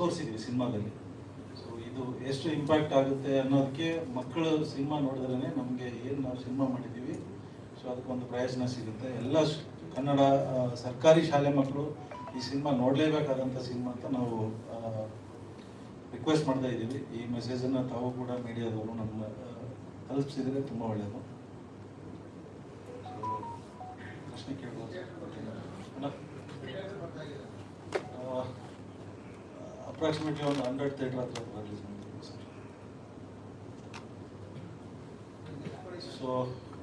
ತೋರಿಸಿದ್ವಿ ಸಿನಿಮಾದಲ್ಲಿ. ಸೊ ಇದು ಎಷ್ಟು ಇಂಪ್ಯಾಕ್ಟ್ ಆಗುತ್ತೆ ಅನ್ನೋದಕ್ಕೆ ಮಕ್ಕಳು ಸಿನಿಮಾ ನೋಡಿದ್ರೇ ನಮಗೆ ಏನು ನಾವು ಸಿನಿಮಾ ಮಾಡಿದ್ದೀವಿ. ಸೊ ಅದಕ್ಕೊಂದು ಪ್ರಯೋಜನ ಸಿಗುತ್ತೆ. ಎಲ್ಲ ಕನ್ನಡ ಸರ್ಕಾರಿ ಶಾಲೆ ಮಕ್ಕಳು ಈ ಸಿನಿಮಾ ನೋಡಲೇಬೇಕಾದಂಥ ಸಿನಿಮಾ ಅಂತ ನಾವು ರಿಕ್ವೆಸ್ಟ್ ಮಾಡ್ತಾ ಇದ್ದೀವಿ. ಈ ಮೆಸೇಜನ್ನು ತಾವು ಕೂಡ ಮೀಡಿಯಾದವರು ನಮ್ಮ ತಲುಪಿಸಿದರೆ ತುಂಬ ಒಳ್ಳೆಯದು ಪ್ರಶ್ನೆ ಕೇಳ್ಬೋದು. ಅಪ್ರಾಕ್ಸಿಮೇಟ್ಲಿ ಒಂದು ಹಂಡ್ರೆಡ್ ಥಿಯೇಟರ್ ಹತ್ರ ಬರಲಿ ಸೊ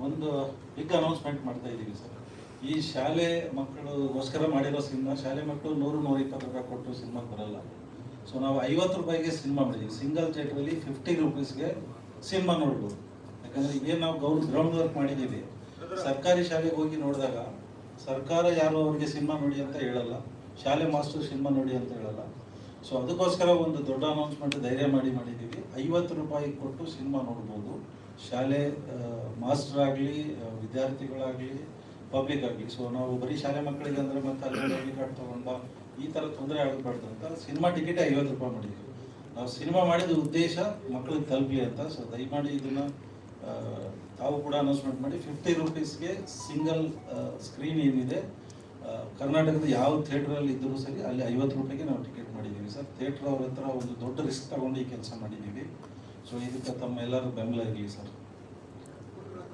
ಒಂದು ಬಿಗ್ ಅನೌನ್ಸ್ಮೆಂಟ್ ಮಾಡ್ತಾ ಇದ್ದೀವಿ ಸರ್ ಈ ಶಾಲೆ ಮಕ್ಕಳಿಗೋಸ್ಕರ ಮಾಡಿರೋ ಸಿನಿಮಾ, ಶಾಲೆ ಮಕ್ಕಳು ನೂರು ನೂರ ಇಪ್ಪತ್ತು ರೂಪಾಯಿ ಕೊಟ್ಟು ಸಿನಿಮಾ ಬರಲ್ಲ. ಸೊ ನಾವು ಐವತ್ತು ರೂಪಾಯಿಗೆ ಸಿನಿಮಾ ಮಾಡಿದ್ದೀವಿ ಸಿಂಗಲ್ ಥಿಯೇಟ್ರಲ್ಲಿ ಫಿಫ್ಟಿ ರುಪೀಸ್ಗೆ ಸಿನಿಮಾ ನೋಡ್ಬೋದು. ಯಾಕಂದ್ರೆ ಇದೇ ನಾವು ಗೌರ್ ಗ್ರೌಂಡ್ ವರ್ಕ್ ಮಾಡಿದ್ದೀವಿ. ಸರ್ಕಾರಿ ಶಾಲೆಗೆ ಹೋಗಿ ನೋಡಿದಾಗ ಸರ್ಕಾರ ಯಾರು ಅವ್ರಿಗೆ ಸಿನಿಮಾ ನೋಡಿ ಅಂತ ಹೇಳಲ್ಲ. ಶಾಲೆ ಮಾಸ್ಟರ್ ಸಿನಿಮಾ ನೋಡಿ ಅಂತ ಹೇಳಲ್ಲ. ಸೊ ಅದಕ್ಕೋಸ್ಕರ ಒಂದು ದೊಡ್ಡ ಅನೌನ್ಸ್ಮೆಂಟ್ ಧೈರ್ಯ ಮಾಡಿ ಮಾಡಿದ್ದೀವಿ. ಐವತ್ತು ರೂಪಾಯಿ ಕೊಟ್ಟು ಸಿನಿಮಾ ನೋಡ್ಬೋದು. ಶಾಲೆ ಮಾಸ್ಟರ್ ಆಗಲಿ ವಿದ್ಯಾರ್ಥಿಗಳಾಗಲಿ ಪಬ್ಲಿಕ್ ಆಗಲಿ. ಸೊ ನಾವು ಬರೀ ಶಾಲೆ ಮಕ್ಕಳಿಗೆ ಅಂದರೆ ಮತ್ತೆ ಅಲ್ಲಿ ಕಾರ್ಡ್ ತೊಗೊಂಡ ಈ ಥರ ತೊಂದರೆ ಆಗಬಾರ್ದು ಅಂತ ಸಿನಿಮಾ ಟಿಕೆಟ್ ಐವತ್ತು ರೂಪಾಯಿ ಮಾಡಿದ್ವಿ ನಾವು ಸಿನಿಮಾ ಮಾಡಿದ ಉದ್ದೇಶ ಮಕ್ಕಳಿಗೆ ತಲುಪಲಿ ಅಂತ. ಸೊ ದಯಮಾಡಿ ಇದನ್ನು ತಾವು ಕೂಡ ಅನೌನ್ಸ್ಮೆಂಟ್ ಮಾಡಿ. ಫಿಫ್ಟಿ ರುಪೀಸ್ಗೆ ಸಿಂಗಲ್ ಸ್ಕ್ರೀನ್ ಏನಿದೆ ಕರ್ನಾಟಕದ ಯಾವ ಥಿಯೇಟ್ರಲ್ಲಿ ಇದ್ದರೂ ಸರಿ ಅಲ್ಲಿ ಐವತ್ತು ರೂಪಾಯಿಗೆ ನಾವು ಟಿಕೆಟ್ ಮಾಡಿದ್ದೀವಿ ಸರ್. ಥಿಯೇಟ್ರ್ ಅವ್ರ ಹತ್ರ ಒಂದು ದೊಡ್ಡ ರಿಸ್ಕ್ ತಗೊಂಡು ಈ ಕೆಲಸ ಮಾಡಿದ್ದೀವಿ. ಸೊ ಇದಕ್ಕೆ ತಮ್ಮ ಎಲ್ಲರೂ ಬೆಂಬಲ ಇರಲಿ ಸರ್.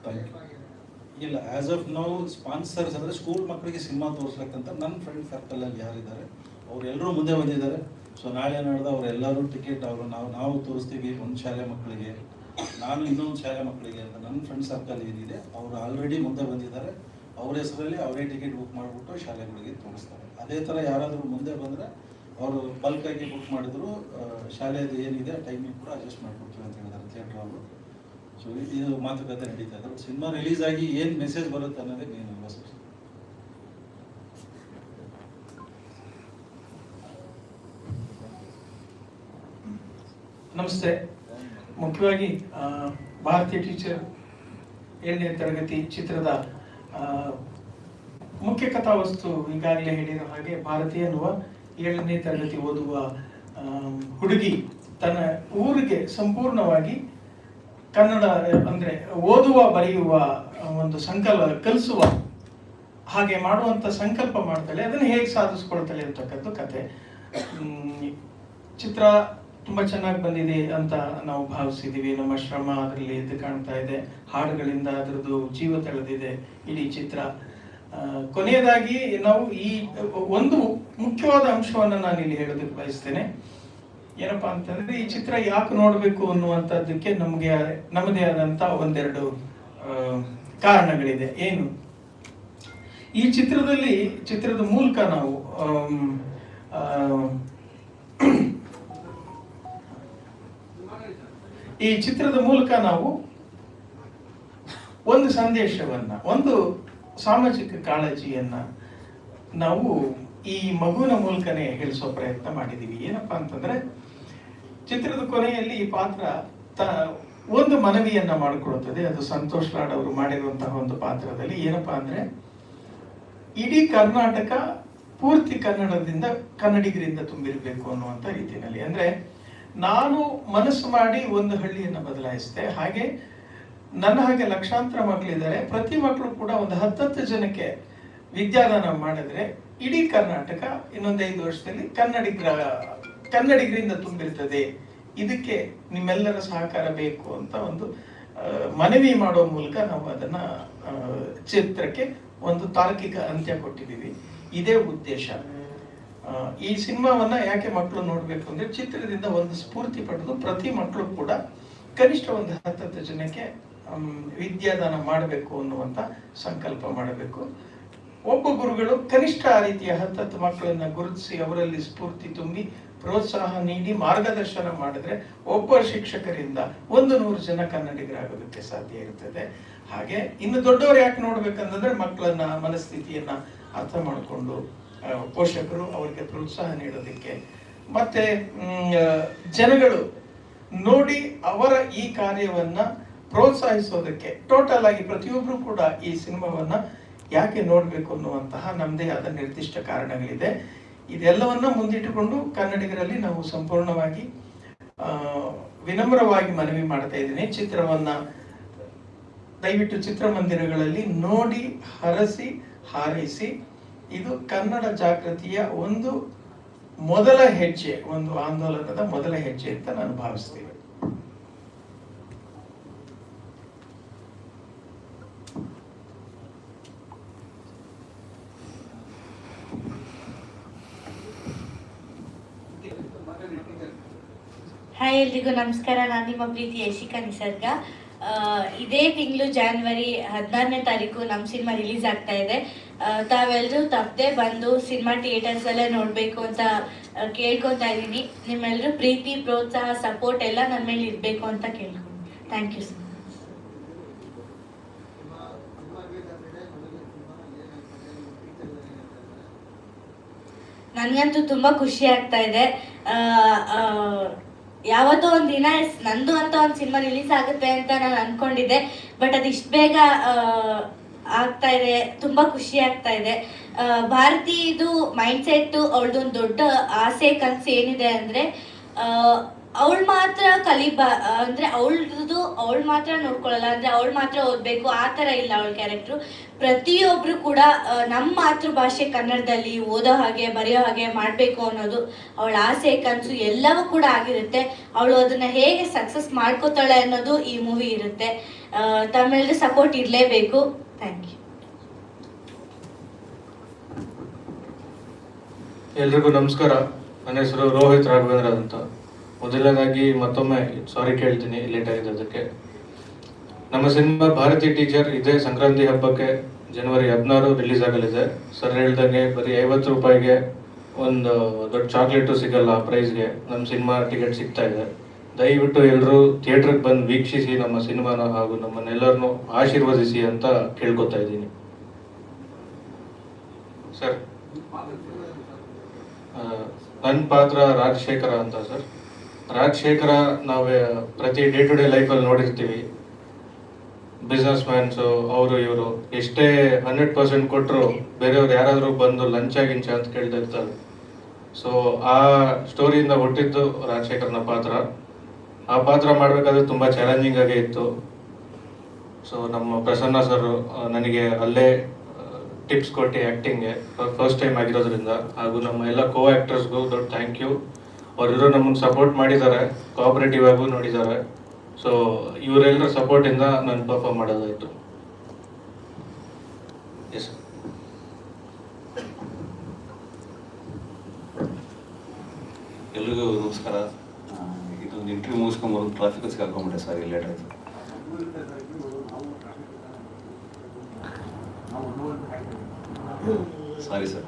ಥ್ಯಾಂಕ್ ಯು ಇಲ್ಲ ಆ್ಯಸ್ ಆಫ್ ನಾವು ಸ್ಪಾನ್ಸರ್ಸ್ ಅಂದರೆ ಸ್ಕೂಲ್ ಮಕ್ಕಳಿಗೆ ಸಿನಿಮಾ ತೋರಿಸ್ಲಕ್ಕಂತ ನನ್ನ ಫ್ರೆಂಡ್ ಸರ್ಕಲಲ್ಲಿ ಯಾರಿದ್ದಾರೆ ಅವರೆಲ್ಲರೂ ಮುಂದೆ ಬಂದಿದ್ದಾರೆ. ಸೊ ನಾಳೆ ನಡೆದ ಅವರೆಲ್ಲರೂ ಟಿಕೆಟ್ ಅವರು ನಾವು ನಾವು ತೋರಿಸ್ತೀವಿ ಒಂದು ಶಾಲೆ ಮಕ್ಕಳಿಗೆ, ನಾನು ಇನ್ನೊಂದು ಶಾಲೆ ಮಕ್ಕಳಿಗೆ ಅಂತ ನನ್ನ ಫ್ರೆಂಡ್ ಸರ್ಕಲ್ ಏನಿದೆ, ಅವರು ಆಲ್ರೆಡಿ ಮುಂದೆ ಬಂದಿದ್ದಾರೆ. ಅವ್ರ ಹೆಸರಲ್ಲಿ ಅವರೇ ಟಿಕೆಟ್ ಬುಕ್ ಮಾಡಿಬಿಟ್ಟು ಶಾಲೆಗಳಿಗೆ ತೋರಿಸ್ತಾರೆ. ಅದೇ ಥರ ಯಾರಾದರೂ ಮುಂದೆ ಬಂದರೆ ಅವರು ಬಲ್ಕಾಗಿ ಬುಕ್ ಮಾಡಿದ್ರು ಶಾಲೆಯದು ಏನಿದೆ ಟೈಮಿಂಗ್ ಕೂಡ ಅಡ್ಜಸ್ಟ್ ಮಾಡಿಕೊಡ್ತೀವಿ ಅಂತ ಹೇಳಿದ್ದಾರೆ ಥಿಯೇಟ್ರ್ ಅವರು. ಸೊ ಇದು ಮಾತುಕತೆ ನಡೀತಾ ಇದ್ದಾರೆ ಸಿನಿಮಾ ರಿಲೀಸ್ ಆಗಿ ಏನು ಮೆಸೇಜ್ ಬರುತ್ತೆ ಅನ್ನೋದೇ ಸರ್? ನಮಸ್ತೆ. ಮುಖ್ಯವಾಗಿ ಭಾರತೀಯ ಟೀಚರ್ ಏಳನೇ ತರಗತಿ ಚಿತ್ರದ ಮುಖ್ಯ ಕಥಾವಸ್ತು ಈಗಾಗಲೇ ಹೇಳಿದ ಹಾಗೆ ಭಾರತಿ ಎನ್ನುವ ಏಳನೇ ತರಗತಿ ಓದುವ ಹುಡುಗಿ ತನ್ನ ಊರಿಗೆ ಸಂಪೂರ್ಣವಾಗಿ ಕನ್ನಡ, ಅಂದ್ರೆ ಓದುವ, ಬರೆಯುವ ಒಂದು ಸಂಕಲ್ಪ, ಕಲಿಸುವ ಹಾಗೆ ಮಾಡುವಂತ ಸಂಕಲ್ಪ ಮಾಡ್ತಾಳೆ. ಅದನ್ನು ಹೇಗೆ ಸಾಧಿಸ್ಕೊಳ್ತಾಳೆ ಅಂತಕ್ಕಂಥ ಕತೆ ಚಿತ್ರ ತುಂಬಾ ಚೆನ್ನಾಗಿ ಬಂದಿದೆ ಅಂತ ನಾವು ಭಾವಿಸಿದೀವಿ. ನಮ್ಮ ಶ್ರಮ ಅದರಲ್ಲಿ ಎದ್ದು ಕಾಣ್ತಾ ಇದೆ. ಹಾಡುಗಳಿಂದ ಅದರದ್ದು ಜೀವ ತಳೆದಿದೆ. ಇಡೀ ಚಿತ್ರ. ಕೊನೆಯದಾಗಿ ನಾವು ಈ ಒಂದು ಮುಖ್ಯವಾದ ಅಂಶವನ್ನ ನಾನು ಇಲ್ಲಿ ಹೇಳೋದಕ್ಕೆ ಬಯಸ್ತೇನೆ. ಏನಪ್ಪಾ ಅಂತಂದ್ರೆ, ಈ ಚಿತ್ರ ಯಾಕೆ ನೋಡಬೇಕು ಅನ್ನುವಂಥದ್ದಕ್ಕೆ ನಮಗೆ ನಮ್ಮದೇ ಆದಂತ ಒಂದೆರಡು ಕಾರಣಗಳಿದೆ. ಏನು? ಈ ಚಿತ್ರದಲ್ಲಿ, ಚಿತ್ರದ ಮೂಲಕ ನಾವು ಈ ಚಿತ್ರದ ಮೂಲಕ ನಾವು ಒಂದು ಸಂದೇಶವನ್ನು, ಒಂದು ಸಾಮಾಜಿಕ ಕಾಳಜಿಯನ್ನು ನಾವು ಈ ಮಗುವಿನ ಮೂಲಕನೇ ಹೇಳಿಸೋ ಪ್ರಯತ್ನ ಮಾಡಿದ್ದೀವಿ ಏನಪ್ಪಾ ಅಂತಂದ್ರೆ, ಚಿತ್ರದ ಕೊನೆಯಲ್ಲಿ ಈ ಪಾತ್ರ ತ, ಒಂದು ಮನವಿಯನ್ನ ಮಾಡಿಕೊಡುತ್ತದೆ. ಅದು ಸಂತೋಷ್ ಲಾಡ್ ಅವರು ಮಾಡಿರುವಂತಹ ಒಂದು ಪಾತ್ರದಲ್ಲಿ. ಏನಪ್ಪಾ ಅಂದ್ರೆ, ಇಡೀ ಕರ್ನಾಟಕ ಪೂರ್ತಿ ಕನ್ನಡದಿಂದ, ಕನ್ನಡಿಗರಿಂದ ತುಂಬಿರಬೇಕು ಅನ್ನುವಂಥ ರೀತಿಯಲ್ಲಿ. ಅಂದ್ರೆ ನಾನು ಮನಸ್ಸು ಮಾಡಿ ಒಂದು ಹಳ್ಳಿಯನ್ನು ಬದಲಾಯಿಸಿದೆ. ಹಾಗೆ ನನ್ನ ಹಾಗೆ ಲಕ್ಷಾಂತರ ಮಕ್ಕಳಿದ್ದಾರೆ. ಪ್ರತಿ ಮಕ್ಕಳು ಕೂಡ ಒಂದು ಹತ್ತತ್ತು ಜನಕ್ಕೆ ವಿದ್ಯಾದಾನ ಮಾಡಿದ್ರೆ ಇಡೀ ಕರ್ನಾಟಕ ಇನ್ನೊಂದು ಐದು ವರ್ಷದಲ್ಲಿ ಕನ್ನಡಿಗರ ಕನ್ನಡಿಗರಿಂದ ತುಂಬಿರ್ತದೆ. ಇದಕ್ಕೆ ನಿಮ್ಮೆಲ್ಲರ ಸಹಕಾರ ಬೇಕು ಅಂತ ಒಂದು ಮನವಿ ಮಾಡೋ ಮೂಲಕ ನಾವು ಅದನ್ನ ಚಿತ್ರಕ್ಕೆ ಒಂದು ತಾರ್ಕಿಕ ಅಂತ್ಯ ಕೊಟ್ಟಿದ್ದೀವಿ. ಇದೇ ಉದ್ದೇಶ. ಈ ಸಿನಿಮಾವನ್ನ ಯಾಕೆ ಮಕ್ಕಳು ನೋಡಬೇಕು ಅಂದ್ರೆ ಚಿತ್ರದಿಂದ ಒಂದು ಸ್ಫೂರ್ತಿ ಪಡೆದು ಪ್ರತಿ ಮಕ್ಕಳು ಕೂಡ ಕನಿಷ್ಠ ಒಂದು ಹತ್ತತ್ತು ಜನಕ್ಕೆ ವಿದ್ಯಾದಾನ ಮಾಡಬೇಕು ಅನ್ನುವಂತ ಸಂಕಲ್ಪ ಮಾಡಬೇಕು. ಒಬ್ಬ ಗುರುಗಳು ಕನಿಷ್ಠ ಆ ರೀತಿಯ ಹತ್ತತ್ತು ಮಕ್ಕಳನ್ನ ಗುರುತಿಸಿ ಅವರಲ್ಲಿ ಸ್ಫೂರ್ತಿ ತುಂಬಿ ಪ್ರೋತ್ಸಾಹ ನೀಡಿ ಮಾರ್ಗದರ್ಶನ ಮಾಡಿದ್ರೆ ಒಬ್ಬ ಶಿಕ್ಷಕರಿಂದ ಒಂದು ನೂರು ಜನ ಕನ್ನಡಿಗರಾಗೋದಕ್ಕೆ ಸಾಧ್ಯ ಇರ್ತದೆ. ಹಾಗೆ ಇನ್ನು ದೊಡ್ಡವರು ಯಾಕೆ ನೋಡ್ಬೇಕಂತಂದ್ರೆ ಮಕ್ಕಳನ್ನ, ಮನಸ್ಥಿತಿಯನ್ನ ಅರ್ಥ ಮಾಡಿಕೊಂಡು ಪೋಷಕರು ಅವರಿಗೆ ಪ್ರೋತ್ಸಾಹ ನೀಡೋದಕ್ಕೆ. ಮತ್ತೆ ಜನಗಳು ನೋಡಿ ಅವರ ಈ ಕಾರ್ಯವನ್ನ ಪ್ರೋತ್ಸಾಹಿಸೋದಕ್ಕೆ. ಟೋಟಲ್ ಆಗಿ ಪ್ರತಿಯೊಬ್ರು ಕೂಡ ಈ ಸಿನಿಮಾವನ್ನ ಯಾಕೆ ನೋಡ್ಬೇಕು ಅನ್ನುವಂತಹ ನಮ್ಮದೇ ಆದ ನಿರ್ದಿಷ್ಟ ಕಾರಣಗಳಿದೆ. ಇದೆಲ್ಲವನ್ನ ಮುಂದಿಟ್ಟುಕೊಂಡು ಕನ್ನಡಿಗರಲ್ಲಿ ನಾವು ಸಂಪೂರ್ಣವಾಗಿ ವಿನಮ್ರವಾಗಿ ಮನವಿ ಮಾಡ್ತಾ ಇದ್ದೀನಿ. ಚಿತ್ರವನ್ನ, ದಯವಿಟ್ಟು ಚಿತ್ರಮಂದಿರಗಳಲ್ಲಿ ನೋಡಿ, ಹರಸಿ, ಹಾರೈಸಿ ಇದು ಕನ್ನಡ ಜಾಗೃತಿಯ ಒಂದು ಮೊದಲ ಹೆಜ್ಜೆ, ಒಂದು ಆಂದೋಲನದ ಮೊದಲ ಹೆಜ್ಜೆ ಅಂತ ನಾನು ಭಾವಿಸ್ತೇನೆ. ಹಾಯ್ ಎಲ್ರಿಗೂ ನಮಸ್ಕಾರ. ನಾನು ನಿಮ್ಮ ಪ್ರೀತಿ ಯಶಿಕಾ ನಿಸರ್ಗ. ಇದೇ ತಿಂಗಳು ಜಾನ್ವರಿ ಹದಿನಾರನೇ ತಾರೀಕು ನಮ್ಮ ಸಿನಿಮಾ ರಿಲೀಸ್ ಆಗ್ತಾ ಇದೆ. ತಾವೆಲ್ಲರೂ ತಪ್ಪದೇ ಬಂದು ಸಿನಿಮಾ ಥಿಯೇಟರ್ಸ್ ಅಲ್ಲೇ ನೋಡಬೇಕು ಅಂತ ಕೇಳ್ಕೊತಾ ಇದ್ದೀನಿ. ನಿಮ್ಮೆಲ್ಲರೂ ಪ್ರೀತಿ, ಪ್ರೋತ್ಸಾಹ ಸಪೋರ್ಟ್ ಎಲ್ಲ ನನ್ನ ಮೇಲೆ ಇರಬೇಕು ಅಂತ ಕೇಳ್ಕೊಂಡು ಥ್ಯಾಂಕ್ ಯು ಸರ್ ನನಗಂತೂ ತುಂಬ ಖುಷಿ ಆಗ್ತಾ ಇದೆ. ಯಾವತ್ತೋ ಒಂದು ದಿನ ನಂದು ಅಂತ ಒಂದು ಸಿನಿಮಾ ರಿಲೀಸ್ ಆಗುತ್ತೆ ಅಂತ ನಾನು ಅನ್ಕೊಂಡಿದ್ದೆ. ಬಟ್ ಅದು ಇಷ್ಟು ಬೇಗ ಆಗ್ತಾ ಇದೆ, ತುಂಬ ಖುಷಿ ಆಗ್ತಾ ಇದೆ. ಭಾರತೀಯದು ಮೈಂಡ್ ಸೆಟ್ ಅವಳದೊಂದು ದೊಡ್ಡ ಆಸೆ, ಕನಸು ಏನಿದೆ ಅಂದರೆ ಅವಳು ಮಾತ್ರ ಕಲಿಬಾ, ಅಂದರೆ ಅವಳದು, ಅವಳು ಮಾತ್ರ ನೋಡ್ಕೊಳ್ಳಲ್ಲ ಅಂದರೆ ಅವಳು ಮಾತ್ರ ಓದಬೇಕು, ಆ ಥರ ಇಲ್ಲ ಅವಳ ಕ್ಯಾರೆಕ್ಟ್ರು ಪ್ರತಿಯೊಬ್ಬರು ಕೂಡ ನಮ್ಮ ಮಾತೃಭಾಷೆ ಕನ್ನಡದಲ್ಲಿ ಓದೋ ಹಾಗೆ, ಬರೆಯೋ ಹಾಗೆ ಮಾಡಬೇಕು ಅನ್ನೋದು ಅವಳ ಆಸೆ, ಕನಸು ಎಲ್ಲವೂ ಕೂಡ ಆಗಿರುತ್ತೆ. ಅವಳು ಅದನ್ನ ಹೇಗೆ ಸಕ್ಸಸ್ ಮಾಡ್ಕೋತಾಳೆ ಅನ್ನೋದು ಈ ಮೂವಿ ಇರುತ್ತೆ. ತಮ್ಮೆಲ್ಲರೂ ಸಪೋರ್ಟ್ ಇರಲೇಬೇಕು ಥ್ಯಾಂಕ್ ಯು ಎಲ್ರಿಗೂ ನಮಸ್ಕಾರ. ನನ್ನ ಹೆಸರು ರೋಹಿತ್ ರಾಘವೇಂದ್ರ ಅಂತ ಮೊದಲನೇದಾಗಿ ಮತ್ತೊಮ್ಮೆ ಸಾರಿ ಕೇಳ್ತೀನಿ ಲೇಟ್ ಆಗಿದ್ದಕ್ಕೆ ನಮ್ಮ ಸಿನಿಮಾ ಭಾರತಿ ಟೀಚರ್ ಇದೇ ಸಂಕ್ರಾಂತಿ ಹಬ್ಬಕ್ಕೆ ಜನವರಿ ಹದಿನಾರು ರಿಲೀಸ್ ಆಗಲಿದೆ. ಸರ್ ಹೇಳ್ದಂಗೆ ಬರೀ ಐವತ್ತು ರೂಪಾಯಿಗೆ ಒಂದು ದೊಡ್ಡ ಚಾಕ್ಲೇಟು ಸಿಗಲ್ಲ ಪ್ರೈಸ್ಗೆ ನಮ್ಮ ಸಿನಿಮಾ ಟಿಕೆಟ್ ಸಿಗ್ತಾ ಇದೆ. ದಯವಿಟ್ಟು ಎಲ್ಲರೂ ಥಿಯೇಟ್ರಿಗೆ ಬಂದು ವೀಕ್ಷಿಸಿ ನಮ್ಮ ಸಿನಿಮಾನ ಹಾಗೂ ನಮ್ಮನ್ನೆಲ್ಲರನ್ನು ಆಶೀರ್ವದಿಸಿ ಅಂತ ಕೇಳ್ಕೊತಾ ಇದ್ದೀನಿ. ಸರ್ ನನ್ನ ಪಾತ್ರ ರಾಜಶೇಖರ ಅಂತ ಸರ್. ರಾಜಶೇಖರ ನಾವೇ ಪ್ರತಿ ಡೇ ಟು ಡೇ ಲೈಫಲ್ಲಿ ನೋಡಿರ್ತೀವಿ. ಬಿಸ್ನೆಸ್ ಮ್ಯಾನ್ಸು ಅವರು, ಇವರು. ಎಷ್ಟೇ ಹಂಡ್ರೆಡ್ ಪರ್ಸೆಂಟ್ ಕೊಟ್ಟರು ಬೇರೆಯವ್ರು ಯಾರಾದರೂ ಬಂದು ಲಂಚ ಗಿಂಚ ಅಂತ ಕೇಳ್ತಾ ಇರ್ತಾರೆ. ಸೊ ಆ ಸ್ಟೋರಿಯಿಂದ ಹುಟ್ಟಿದ್ದು ರಾಜಶೇಖರನ ಪಾತ್ರ. ಆ ಪಾತ್ರ ಮಾಡಬೇಕಾದ್ರೆ ತುಂಬ ಚಾಲೆಂಜಿಂಗ್ ಆಗೇ ಇತ್ತು. ಸೊ ನಮ್ಮ ಪ್ರಸನ್ನ ಸರ್ ನನಗೆ ಅಲ್ಲೇ ಟಿಪ್ಸ್ ಕೊಟ್ಟು ಆ್ಯಕ್ಟಿಂಗ್ಗೆ ಫಸ್ಟ್ ಟೈಮ್ ಆಗಿರೋದ್ರಿಂದ. ಹಾಗೂ ನಮ್ಮ ಎಲ್ಲ ಕೋ ಆ್ಯಕ್ಟರ್ಸ್ಗೂ ದೊಡ್ಡ ಥ್ಯಾಂಕ್ ಯು ಅವರಿರೋ ನಮ್ಮನ್ನು ಸಪೋರ್ಟ್ ಮಾಡಿದ್ದಾರೆ ಕೋಆಪರೇಟಿವ್ ಆಗೂ ನೋಡಿದ್ದಾರೆ. ಸೊ ಇವರೆಲ್ಲರ ಸಪೋರ್ಟಿಂದ ನಾನು ಪರ್ಫಾರ್ಮ್ ಮಾಡೋದಾಯಿತು. ಎಸ್ ಎಲ್ರಿಗೂ ನಮಸ್ಕಾರ. ಇಂಟರ್ವ್ಯೂ ಮುಗಿಸ್ಕೊಂಬರೋದು ಟ್ರಾಫಿಕ್ ಸಿಗಾಕೊಂಬಿಟ್ಟೆ ಸಾರಿ ಲೇಟ್ ಆಯಿತು ಸಾರಿ ಸರ್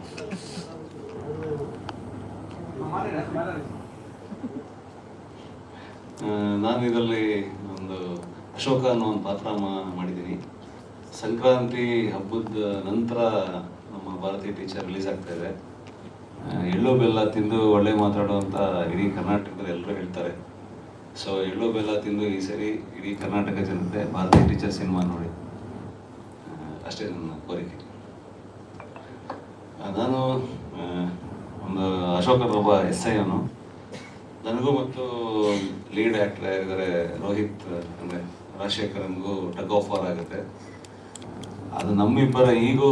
ನಾನು ಇದರಲ್ಲಿ ಒಂದು ಅಶೋಕ ಅನ್ನೋ ಒಂದು ಪಾತ್ರ ಮಾಡಿದ್ದೀನಿ. ಸಂಕ್ರಾಂತಿ ಹಬ್ಬದ ನಂತರ ನಮ್ಮ ಭಾರತೀಯ ಟೀಚರ್ ರಿಲೀಸ್ ಆಗ್ತಾ ಇದೆ. ಎಳ್ಳು ಬೆಲ್ಲ ತಿಂದು ಒಳ್ಳೆ ಮಾತಾಡುವಂಥ ಇಡೀ ಕರ್ನಾಟಕದಲ್ಲಿ ಎಲ್ಲರೂ ಹೇಳ್ತಾರೆ. ಸೊ ಎಳ್ಳು ಬೆಲ್ಲ ತಿಂದು ಈ ಸರಿ ಇಡೀ ಕರ್ನಾಟಕ ಜನತೆ, ಭಾರತೀಯ ಟೀಚರ್ ಸಿನಿಮಾ ನೋಡಿ ಅಷ್ಟೇ ನನ್ನ ಕೋರಿಕೆ. ನಾನು ಒಂದು ಅಶೋಕ ಒಬ್ಬ ಎಸ್ ಐ ಅವನು. ನನಗೂ ಮತ್ತು ಲೀಡ್ ಆ್ಯಕ್ಟರ್ ಆಗಿದ್ದಾರೆ ರೋಹಿತ್, ಅಂದರೆ ರಾಜಶೇಖರನ್ಗೂ ಟಗ್ ಆಫ್ ವಾರ್ ಆಗುತ್ತೆ. ಅದು ನಮ್ಮಿಬ್ಬರ ಈಗೋ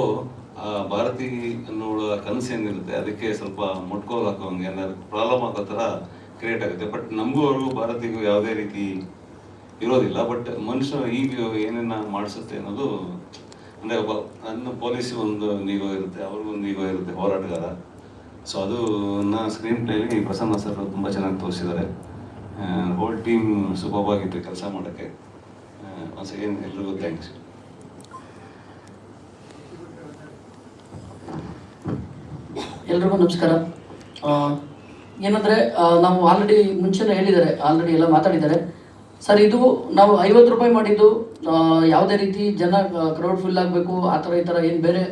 ಆ, ಭಾರತಿ ಅನ್ನೋಳ ಕನಸು ಏನಿರುತ್ತೆ ಅದಕ್ಕೆ ಸ್ವಲ್ಪ ಮುಟ್ಕೋಲ್ ಹಾಕೋಂಗೆ ಏನಾದ್ರು ಪ್ರಾಬ್ಲಮ್ ಆಗೋ ಥರ ಕ್ರಿಯೇಟ್ ಆಗುತ್ತೆ. ಬಟ್ ನಮಗೂ ಅವ್ರಿಗೂ ಭಾರತಿಗೂ ಯಾವುದೇ ರೀತಿ ಇರೋದಿಲ್ಲ. ಬಟ್ ಮನುಷ್ಯ ಈಗ ಏನೇನ ಮಾಡಿಸುತ್ತೆ ಅನ್ನೋದು, ಅಂದರೆ ಒಬ್ಬ, ನನ್ನ ಪೊಲೀಸ್ ಒಂದು ನೀಗೋ ಇರುತ್ತೆ, ಅವ್ರಿಗೂ ಒಂದು ನೀಗೋ ಇರುತ್ತೆ, ಹೋರಾಟಗಾರ. ಸೊ ಅದು ನಾ ಸ್ಕ್ರೀನ್ ಪ್ಲೇಲಿ ಪ್ರಸನ್ನ ಸರ್ ತುಂಬ ಚೆನ್ನಾಗಿ ತೋರಿಸಿದ್ದಾರೆ. ಹೋಲ್ ಟೀಮ್ ಸೂಪರ್ ಕೆಲಸ ಮಾಡೋಕ್ಕೆ. ಒನ್ಸ್ ಅಗೇನ್ ಎಲ್ರಿಗೂ ಥ್ಯಾಂಕ್ಸ್ ಎಲ್ರಿಗೂ ನಮಸ್ಕಾರ. ಏನಂದ್ರೆ ನಾವು ಆಲ್ರೆಡಿ ಮುಂಚೆನೇ ಹೇಳಿದ್ದಾರೆ ಆಲ್ರೆಡಿ ಎಲ್ಲ ಮಾತಾಡಿದ್ದಾರೆ. ಸರ್, ಇದು ನಾವು ಐವತ್ತು ರೂಪಾಯಿ ಮಾಡಿದ್ದು ಯಾವುದೇ ರೀತಿ ಜನ ಕ್ರೌಡ್ ಫಿಲ್ ಆಗಬೇಕು, ಆ ಥರ ಈ ಥರ ಏನು ಬೇರೆ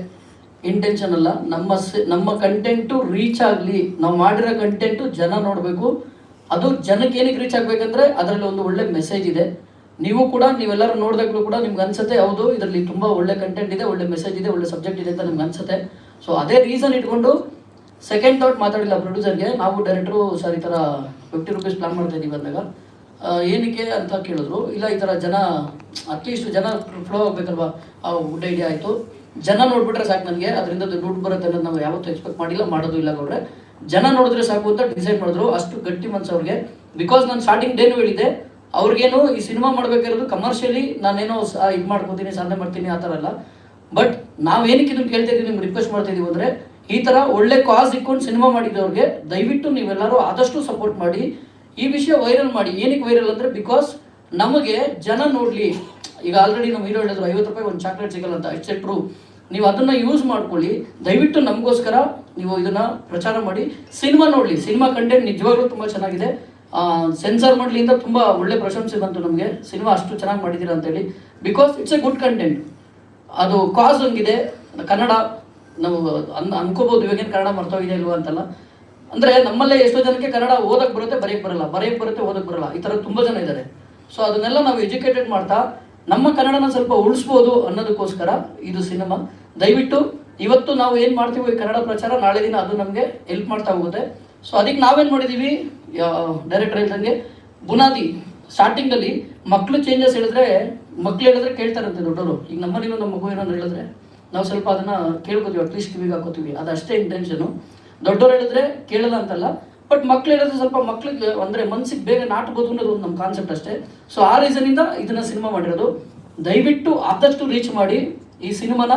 ಇಂಟೆನ್ಷನ್ ಅಲ್ಲ. ನಮ್ಮ ನಮ್ಮ ಕಂಟೆಂಟು ರೀಚ್ ಆಗಲಿ, ನಾವು ಮಾಡಿರೋ ಕಂಟೆಂಟು ಜನ ನೋಡಬೇಕು. ಅದು ಜನಕ್ಕೆ ಏನಕ್ಕೆ ರೀಚ್ ಆಗಬೇಕಂದ್ರೆ, ಅದರಲ್ಲಿ ಒಂದು ಒಳ್ಳೆ ಮೆಸೇಜ್ ಇದೆ. ನೀವು ಕೂಡ, ನೀವೆಲ್ಲರೂ ನೋಡಿದಾಗಲೂ ಕೂಡ ನಿಮ್ಗೆ ಅನ್ಸುತ್ತೆ, ಹೌದು, ಇದರಲ್ಲಿ ತುಂಬ ಒಳ್ಳೆ ಕಂಟೆಂಟ್ ಇದೆ, ಒಳ್ಳೆ ಮೆಸೇಜ್ ಇದೆ, ಒಳ್ಳೆ ಸಬ್ಜೆಕ್ಟ್ ಇದೆ ಅಂತ ನಿಮ್ಗೆ ಅನ್ಸುತ್ತೆ. ಸೊ ಅದೇ ರೀಸನ್ ಇಟ್ಕೊಂಡು ಸೆಕೆಂಡ್ ಥಾಟ್ ಮಾತಾಡಿಲ್ಲ ಪ್ರೊಡ್ಯೂಸರ್ಗೆ ನಾವು ಡೈರೆಕ್ಟ್ರು ಸರ್ ಈ ಥರ ಫಿಫ್ಟಿ ರುಪೀಸ್ ಪ್ಲಾನ್ ಮಾಡ್ತಾ ಇದ್ದೀವಿ ಅಂದಾಗ. ಏನಕ್ಕೆ ಅಂತ ಕೇಳಿದ್ರು. ಇಲ್ಲ, ಈ ಥರ ಜನ ಅಟ್ಲೀಸ್ಟ್ ಜನ ಫ್ಲೋ ಆಗಬೇಕಲ್ವಾ? ಆ ಗುಡ್ ಐಡಿಯಾ ಆಯಿತು. ಜನ ನೋಡಿಬಿಟ್ರೆ ಸಾಕು ನನಗೆ. ಅದರಿಂದ ದುಡ್ಡು ಬರುತ್ತೆ ಅನ್ನೋದು ನಾವು ಯಾವತ್ತೂ ಎಕ್ಸ್ಪೆಕ್ಟ್ ಮಾಡಿಲ್ಲ, ಮಾಡೋದು ಇಲ್ಲ ಗೌಡ್ರೆ. ಜನ ನೋಡಿದ್ರೆ ಸಾಕು ಅಂತ ಡಿಸೈಡ್ ಮಾಡಿದ್ರು. ಅಷ್ಟು ಗಟ್ಟಿ ಮನ್ಸು ಅವ್ರಿಗೆ. ಬಿಕಾಸ್ ನಾನು ಸ್ಟಾರ್ಟಿಂಗ್ ಡೇನು ಹೇಳಿದೆ ಅವ್ರಿಗೇನು ಈ ಸಿನಿಮಾ ಮಾಡಬೇಕಿರೋದು ಕಮರ್ಷಿಯಲಿ ನಾನೇನೋ ಇದು ಮಾಡ್ಕೋತೀನಿ, ಸಾಧನೆ ಮಾಡ್ತೀನಿ, ಆ ಥರ ಅಲ್ಲ. ಬಟ್ ನಾವೇನಕ್ಕೆ ಇದನ್ನು ಕೇಳ್ತಾ ಇದ್ದೀವಿ, ನಿಮ್ಗೆ ರಿಕ್ವೆಸ್ಟ್ ಮಾಡ್ತಾ ಇದೀವಿ ಅಂದರೆ ಈ ಥರ ಒಳ್ಳೆ ಕಾಸ್ ಇಕ್ಕೊಂಡು ಸಿನಿಮಾ ಮಾಡಿದವ್ರಿಗೆ ದಯವಿಟ್ಟು ನೀವೆಲ್ಲರೂ ಆದಷ್ಟು ಸಪೋರ್ಟ್ ಮಾಡಿ, ಈ ವಿಷಯ ವೈರಲ್ ಮಾಡಿ. ಏನಕ್ಕೆ ವೈರಲ್ ಅಂದರೆ ಬಿಕಾಸ್ ನಮಗೆ ಜನ ನೋಡಲಿ, ಈಗ ಆಲ್ರೆಡಿ ನಮ್ಮ ಹೀರೋ ಹೇಳಿದ್ರು, ಐವತ್ತು ರೂಪಾಯಿ ಒಂದು ಚಾಕ್ಲೇಟ್ ಸಿಗಲ್ಲ ಅಂತ ಇಟ್ಸ್ ಟ್ರೂ ನೀವು ಅದನ್ನ ಯೂಸ್ ಮಾಡ್ಕೊಳ್ಳಿ. ದಯವಿಟ್ಟು ನಮಗೋಸ್ಕರ ನೀವು ಇದನ್ನ ಪ್ರಚಾರ ಮಾಡಿ. ಸಿನಿಮಾ ನೋಡಲಿ ಸಿನಿಮಾ ಕಂಟೆಂಟ್ ನಿಜವಾಗ್ಲೂ ತುಂಬ ಚೆನ್ನಾಗಿದೆ. ಸೆನ್ಸಾರ್ ಮಾಡ್ಲಿಂದ ತುಂಬ ಒಳ್ಳೆ ಪ್ರಶಂಸೆ ಬಂತು ನಮಗೆ. ಸಿನಿಮಾ ಅಷ್ಟು ಚೆನ್ನಾಗಿ ಮಾಡಿದ್ದೀರಾ ಅಂತೇಳಿ. Because it's a good content ಅದು ಕಾಸ್ ಹಂಗಿದೆ. ಕನ್ನಡ ನಾವು ಅನ್ ಅನ್ಕೋಬೋದು ಇವಾಗೇನು ಕನ್ನಡ ಮರ್ತೋಗಿದೆ ಇಲ್ವಾ ಅಂತಲ್ಲ. ಅಂದರೆ ನಮ್ಮಲ್ಲೇ ಎಷ್ಟೋ ಜನಕ್ಕೆ ಕನ್ನಡ ಓದಕ್ಕೆ ಬರುತ್ತೆ ಬರೆಯಕ್ಕೆ ಬರಲ್ಲ. ಬರೆಯಕ್ಕೆ ಬರುತ್ತೆ ಓದಕ್ಕೆ ಬರಲ್ಲ. ಈ ಥರ ತುಂಬ ಜನ ಇದ್ದಾರೆ. ಸೊ ಅದನ್ನೆಲ್ಲ ನಾವು ಎಜುಕೇಟೆಡ್ ಮಾಡ್ತಾ ನಮ್ಮ ಕನ್ನಡನ ಸ್ವಲ್ಪ ಉಳಿಸ್ಬೋದು ಅನ್ನೋದಕ್ಕೋಸ್ಕರ ಇದು ಸಿನಿಮಾ. ದಯವಿಟ್ಟು ಇವತ್ತು ನಾವು ಏನು ಮಾಡ್ತೀವಿ ಈ ಕನ್ನಡ ಪ್ರಚಾರ, ನಾಳೆ ದಿನ ಅದು ನಮಗೆ ಹೆಲ್ಪ್ ಮಾಡ್ತಾ ಹೋಗುತ್ತೆ. ಸೊ ಅದಕ್ಕೆ ನಾವೇನು ಮಾಡಿದ್ದೀವಿ ಡೈರೆಕ್ಟರ್ ಹೇಳ್ದಂಗೆ ಬುನಾದಿ ಸ್ಟಾರ್ಟಿಂಗಲ್ಲಿ ಮಕ್ಕಳು ಚೇಂಜಸ್ ಹೇಳಿದ್ರೆ ಮಕ್ಳು ಹೇಳಿದ್ರೆ ಕೇಳ್ತಾರಂತೆ ದೊಡ್ಡವರು ಈಗ ನಮ್ಮನೇನು ನಮ್ಮ ಮಗು ಏನಾದ್ರು ಹೇಳಿದ್ರೆ ನಾವು ಸ್ವಲ್ಪ ಅದನ್ನ ಕೇಳ್ಕೊತೀವಿ ಅಟ್ಲೀಸ್ಟ್ ಕಿವಿಗೆ ಹಾಕೋತೀವಿ. ಅದಷ್ಟೇ ಇಂಟೆನ್ಷನು ದೊಡ್ಡವ್ರು ಹೇಳಿದ್ರೆ ಕೇಳಲ್ಲ ಅಂತಲ್ಲ ಬಟ್ ಮಕ್ಳು ಹೇಳಿದ್ರೆ ಸ್ವಲ್ಪ ಮಕ್ಳಿಗೆ ಅಂದರೆ ಮನ್ಸಿಗೆ ಬೇಗ ನಾಟ್ಬೋದು ಅನ್ನೋದು ಒಂದು ನಮ್ಮ ಕಾನ್ಸೆಪ್ಟ್ ಅಷ್ಟೇ. ಸೊ ಆ ರೀಸನಿಂದ ಇದನ್ನ ಸಿನಿಮಾ ಮಾಡಿರೋದು. ದಯವಿಟ್ಟು ಆದಷ್ಟು ರೀಚ್ ಮಾಡಿ ಈ ಸಿನಿಮಾನ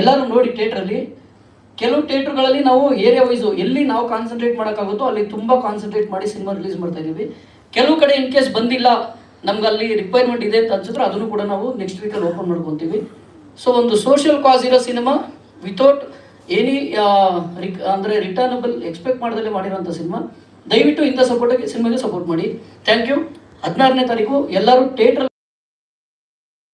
ಎಲ್ಲರೂ ನೋಡಿ ಥಿಯೇಟ್ರಲ್ಲಿ ಕೆಲವು ಥಿಯೇಟ್ರ್ಗಳಲ್ಲಿ ನಾವು ಏರಿಯಾ ವೈಸು ಎಲ್ಲಿ ನಾವು ಕಾನ್ಸಂಟ್ರೇಟ್ ಮಾಡೋಕ್ಕಾಗುತ್ತೋ ಅಲ್ಲಿ ತುಂಬ ಕಾನ್ಸಂಟ್ರೇಟ್ ಮಾಡಿ ಸಿನಿಮಾ ರಿಲೀಸ್ ಮಾಡ್ತಾ ಇದ್ದೀವಿ. ಕೆಲವು ಕಡೆ ಇನ್ ಕೇಸ್ ಬಂದಿಲ್ಲ ನಮ್ಗೆ ಅಲ್ಲಿ ರಿಕ್ವೈರ್ಮೆಂಟ್ ಇದೆ ಅಂತ ಅನ್ಸಿದ್ರೆ ಅದನ್ನು ಕೂಡ ನಾವು ನೆಕ್ಸ್ಟ್ ವೀಕಲ್ಲಿ ಓಪನ್ ಮಾಡ್ಕೊತೀವಿ. ಸೊ ಒಂದು ಸೋಷಿಯಲ್ ಕಾಸ್ ಇರೋ ಸಿನಿಮಾ ವಿತೌಟ್ ಎನಿ ಅಂದರೆ ರಿಟರ್ನಬಲ್ ಎಕ್ಸ್ಪೆಕ್ಟ್ ಮಾಡ್ದಲ್ಲೇ ಮಾಡಿರೋಂಥ ಸಿನಿಮಾ ದಯವಿಟ್ಟು ಇಂಥ ಸಪೋರ್ಟಿಗೆ ಸಿನಿಮಾಗೆ ಸಪೋರ್ಟ್ ಮಾಡಿ. ಥ್ಯಾಂಕ್ ಯು ಹದಿನಾರನೇ ತಾರೀಕು ಎಲ್ಲರೂ ಥಿಯೇಟ್ರಲ್ಲಿ